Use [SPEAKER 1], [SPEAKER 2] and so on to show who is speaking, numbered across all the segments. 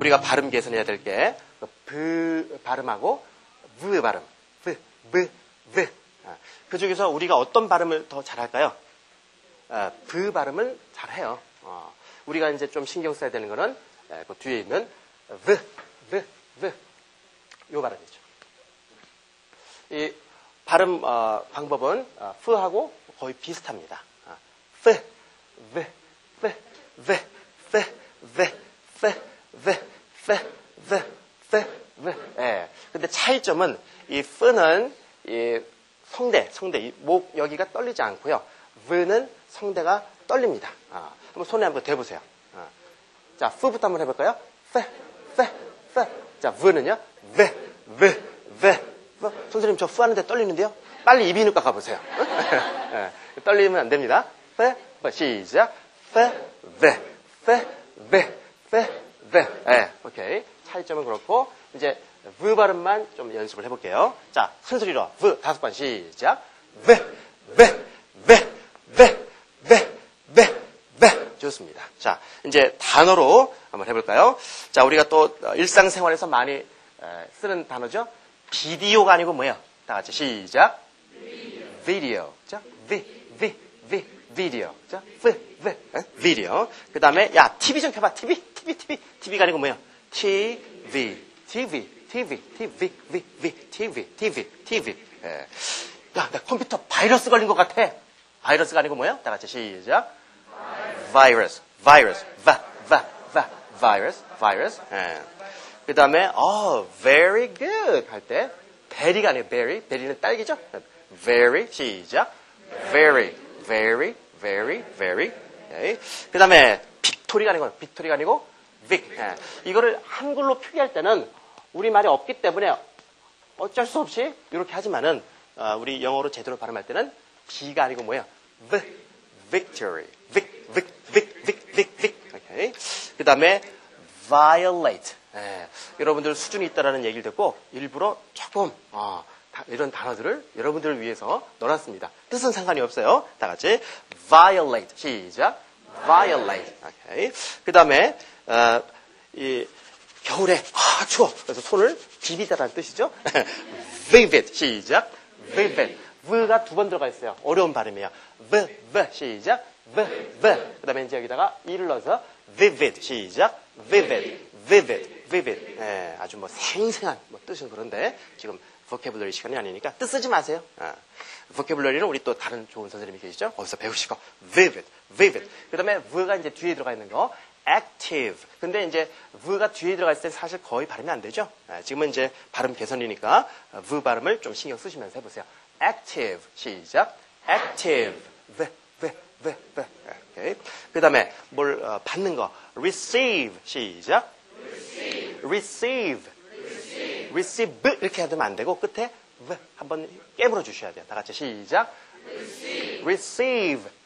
[SPEAKER 1] 우리가 발음 개선해야 될 게, 브 발음하고, 브 발음. 브, 브, 브. 아, 그 중에서 우리가 어떤 발음을 더 잘할까요? 아, 브 발음을 잘해요. 어, 우리가 이제 좀 신경 써야 되는 거는 에, 그 뒤에 있는 브, 브, 브. 요 발음이죠. 이 발음 어, 방법은 어, 프하고 거의 비슷합니다. 어, 프, 브, 프, 브, 프, 브, 프, 브, 프, 브, 프, 브. 예. 근데 차이점은 이 프는 이 성대, 성대, 이목 여기가 떨리지 않고요. v는 성대가 떨립니다. 아, 한번 손에 한번 대보세요. 아. 자, f부터 한번 해볼까요? f, f, f. 자, v는요? v, v, v. v. 선생님, 저 f 하는데 떨리는데요? 빨리 이비인후과 가보세요. 예, 떨리면 안 됩니다. f, f. 시작. f, v, f, v, f, v. 예, 오케이. 차이점은 그렇고, 이제 v 발음만 좀 연습을 해볼게요. 자, 큰 소리로 v 다섯 번 시작. v, v, v, v, v, v, v. 좋습니다. 자, 이제 단어로 한번 해볼까요? 자, 우리가 또 일상생활에서 많이 에, 쓰는 단어죠. 비디오가 아니고 뭐야? 다 같이 시작. 비디오. 자, 비, 비, 비, 비디오. 자, v, v, 비디오. 그 다음에, 야, TV 좀 켜봐. TV, TV, TV. TV가 아니고 뭐야? TV, TV, TV, TV, V, V, TV, TV, TV. 예. 야, 나 컴퓨터 바이러스 걸린 것 같아. 바이러스가 아니고 뭐야? 다 같이 시작. virus, virus, va, va, va, virus, virus. 예. 그 다음에, 어, very good 할 때, 베리가 아니고 berry, 베리는 딸기죠? very, 시작. very, very, very, very. 예. 그 다음에, 빅토리가 아니고, 빅토리가 아니고, vic. 예. 이거를 한글로 표기할 때는 우리말이 없기 때문에 어쩔 수 없이 이렇게 하지만은, 어, 우리 영어로 제대로 발음할 때는 B가 아니고 뭐야? The, victory. vic, vic, vic, vic, vic, vic. 오케이. 그 다음에 violate. 예, 여러분들 수준이 있다라는 얘기를 듣고 일부러 조금 어, 다- 이런 단어들을 여러분들을 위해서 넣어놨습니다. 뜻은 상관이 없어요. 다 같이 violate. 시작. violate. 오케이. 그 다음에 어, 이 겨울에 아 추워. 그래서 손을 비비다라는 뜻이죠. vivid. 시작. vivid. v가 두 번 들어가 있어요. 어려운 발음이에요. v, v. 시작. v, v. 그 다음에 이제 여기다가 이를 넣어서 vivid. 시작. vivid. vivid. vivid. 예, 아주 뭐 생생한 뭐 뜻은 그런데 지금 vocabulary 시간이 아니니까 뜻 쓰지 마세요. 아, vocabulary는 우리 또 다른 좋은 선생님이 계시죠? 거기서 배우시고 vivid, vivid. 그 다음에 v가 이제 뒤에 들어가 있는 거 active. 근데 이제 v가 뒤에 있을 때 사실 거의 발음이 안 되죠? 아, 지금은 이제 발음 개선이니까 어, v 발음을 좀 신경 쓰시면서 해보세요. active. 시작. active. v, v, v, v. 그 다음에 뭘 어, 받는 거 receive. 시작. receive. receive 이렇게 하면 안 되고 끝에 v 한번 깨물어 주셔야 돼요. 다 같이 시작. receive.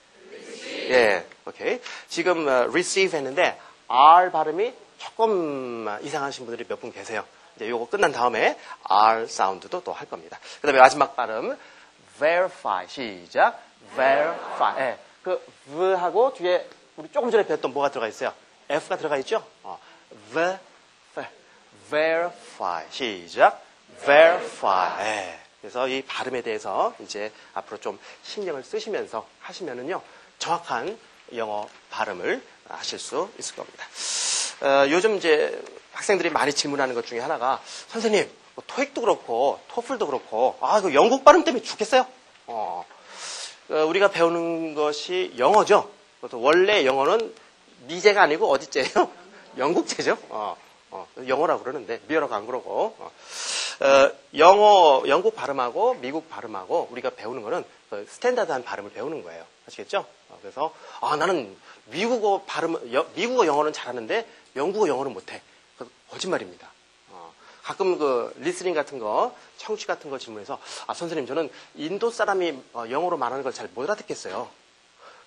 [SPEAKER 1] 예, 오케이. 지금 어, receive 했는데 R 발음이 조금 이상하신 분들이 몇 분 계세요. 이제 요거 끝난 다음에 R 사운드도 또 할 겁니다. 그 다음에 마지막 발음 verify 시작. verify. 예, 그 v하고 뒤에 우리 조금 전에 배웠던 뭐가 들어가 있어요? F가 들어가 있죠? 어, ver, verify. 시작. verify. 예. 그래서 이 발음에 대해서 이제 앞으로 좀 신경을 쓰시면서 하시면은요, 정확한 영어 발음을 하실 수 있을 겁니다. 어, 요즘 이제 학생들이 많이 질문하는 것 중에 하나가, 선생님, 뭐 토익도 그렇고, 토플도 그렇고, 아, 그 영국 발음 때문에 죽겠어요? 어, 어, 우리가 배우는 것이 영어죠. 원래 영어는 미제가 아니고 어디제예요? 영국제죠. 어, 어, 영어라고 그러는데 미어라고 안 그러고. 어. 어, 영어 영국 발음하고 미국 발음하고 우리가 배우는 거는 그 스탠다드한 발음을 배우는 거예요. 아시겠죠? 어, 그래서 아 나는 미국어 발음 여- 미국어 영어는 잘하는데 영국어 영어는 못해. 그 거짓말입니다. 어, 가끔 그 리스닝 같은 거, 청취 같은 거 질문해서 아 선생님 저는 인도 사람이 어, 영어로 말하는 걸 잘 못 알아듣겠어요.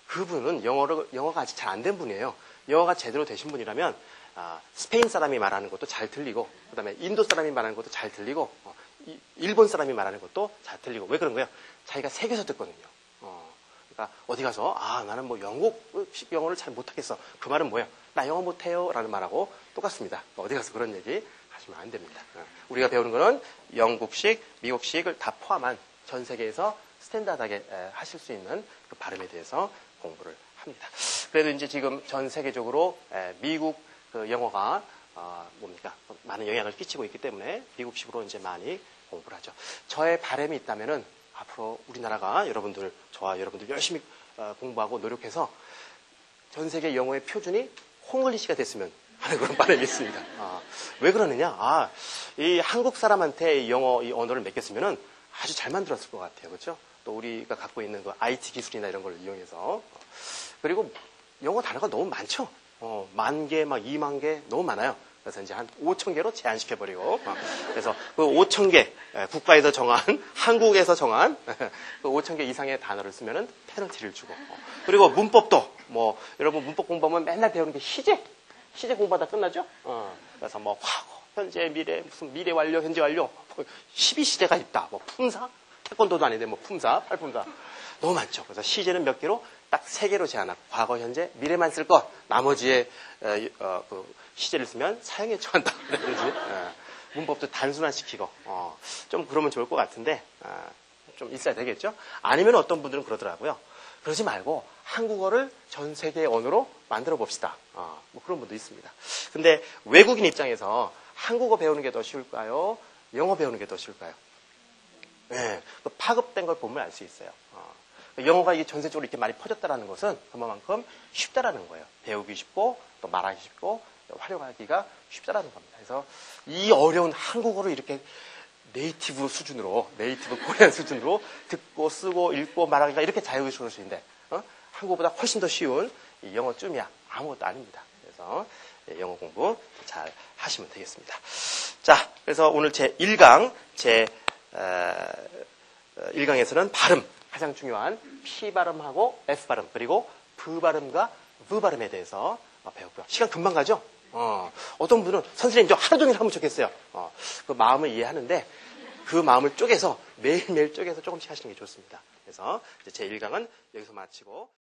[SPEAKER 1] 그분은 영어를 영어가 아직 잘 안 된 분이에요. 영어가 제대로 되신 분이라면 아, 스페인 사람이 말하는 것도 잘 들리고 그다음에 인도 사람이 말하는 것도 잘 들리고 어, 이- 일본 사람이 말하는 것도 잘 들리고 왜 그런 거예요? 자기가 새겨서 듣거든요. 어, 그러니까 어디 가서 아 나는 뭐 영국식 영어를 잘 못하겠어. 그 말은 뭐예요? 나 영어 못해요라는 말하고 똑같습니다. 어디 가서 그런 얘기 하시면 안 됩니다. 어. 우리가 배우는 거는 영국식, 미국식을 다 포함한 전 세계에서 스탠다드하게 하실 수 있는 그 발음에 대해서 공부를 합니다. 그래도 이제 지금 전 세계적으로 미국 그 영어가 어, 뭡니까 많은 영향을 끼치고 있기 때문에 미국식으로 이제 많이 공부를 하죠. 저의 바람이 있다면은 앞으로 우리나라가 여러분들 저와 여러분들 열심히 어, 공부하고 노력해서 전 세계 영어의 표준이 홍글리시가 됐으면 하는 그런 바람이 있습니다. 아, 왜 그러느냐? 아, 이 한국 사람한테 영어 이 언어를 맡겼으면은 아주 잘 만들었을 것 같아요. 그렇죠? 또 우리가 갖고 있는 그 IT 기술이나 이런 걸 이용해서 그리고 영어 단어가 너무 많죠. 어, 만 개, 막 2만 개 너무 많아요. 그래서 이제 한 5천 개로 제한시켜 버리고 어, 그래서 그 5천 개 국가에서 정한 한국에서 정한 그 5천 개 이상의 단어를 쓰면은 페널티를 주고. 어, 그리고 문법도 뭐 여러분 문법 공부하면 맨날 배우는 게 시제. 시제 공부하다 끝나죠. 어, 그래서 뭐 과거, 현재, 미래 무슨 미래 완료, 현재 완료. 12시제가 뭐 있다. 뭐 품사 태권도도 아닌데 뭐 품사, 팔품사 너무 많죠. 그래서 시제는 몇 개로 딱 세 개로 제한하고 과거, 현재, 미래만 쓸 것. 나머지의 어, 그 시제를 쓰면 사형에 처한다. 그러든지 어, 문법도 단순화시키고 어, 좀 그러면 좋을 것 같은데 어, 좀 있어야 되겠죠. 아니면 어떤 분들은 그러더라고요. 그러지 말고 한국어를 전 세계의 언어로 만들어 봅시다. 어, 뭐 그런 분도 있습니다. 근데 외국인 입장에서 한국어 배우는 게 더 쉬울까요? 영어 배우는 게 더 쉬울까요? 네, 그 파급된 걸 보면 알 수 있어요. 어. 영어가 이게 전세적으로 이렇게 많이 퍼졌다는 것은 그만큼 쉽다라는 거예요. 배우기 쉽고 또 말하기 쉽고 활용하기가 쉽다라는 겁니다. 그래서 이 어려운 한국어를 이렇게 네이티브 수준으로 네이티브 코리안 수준으로 듣고 쓰고 읽고 말하기가 이렇게 자유스러우신데 어? 한국보다 훨씬 더 쉬운 이 영어쯤이야 아무것도 아닙니다. 그래서 영어 공부 잘 하시면 되겠습니다. 자, 그래서 오늘 제 1강 제 1강에서는 발음 가장 중요한 P 발음하고 F 발음 그리고 V 발음과 V 발음에 대해서 배웠고요. 시간 금방 가죠? 어, 떤 분은 선생님 저 하루 종일 하면 좋겠어요. 어, 그 마음을 이해하는데 그 마음을 쪼개서 매일매일 쪼개서 조금씩 하시는 게 좋습니다. 그래서 제 1강은 여기서 마치고